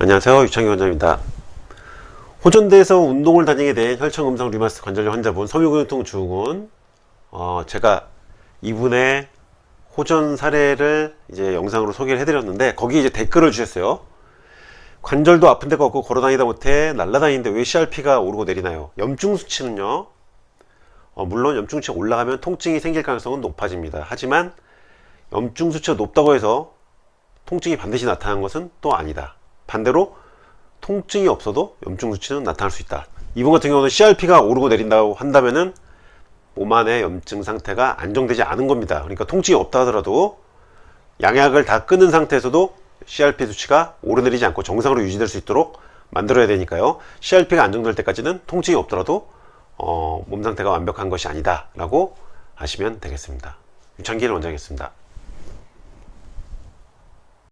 안녕하세요. 유창기 원장입니다. 호전대에서 운동을 다니게 된 혈청 음성 류마스 관절염 환자분 섬유근육통 증후군 어, 제가 이분의 호전 사례를 이제 영상으로 소개를 해드렸는데 거기 이제 댓글을 주셨어요. 관절도 아픈 데가 없고 걸어다니다 못해 날라다니는데 왜 CRP가 오르고 내리나요? 염증 수치는요. 어, 물론 염증 수치가 올라가면 통증이 생길 가능성은 높아집니다. 하지만 염증 수치가 높다고 해서 통증이 반드시 나타나는 것은 또 아니다. 반대로 통증이 없어도 염증 수치는 나타날 수 있다. 이분 같은 경우는 CRP가 오르고 내린다고 한다면은 몸 안의 염증 상태가 안정되지 않은 겁니다. 그러니까 통증이 없다 하더라도 양약을 다 끊은 상태에서도 CRP 수치가 오르내리지 않고 정상으로 유지될 수 있도록 만들어야 되니까요. CRP가 안정될 때까지는 통증이 없더라도 어, 몸 상태가 완벽한 것이 아니다라고 하시면 되겠습니다. 유창길 원장이었습니다.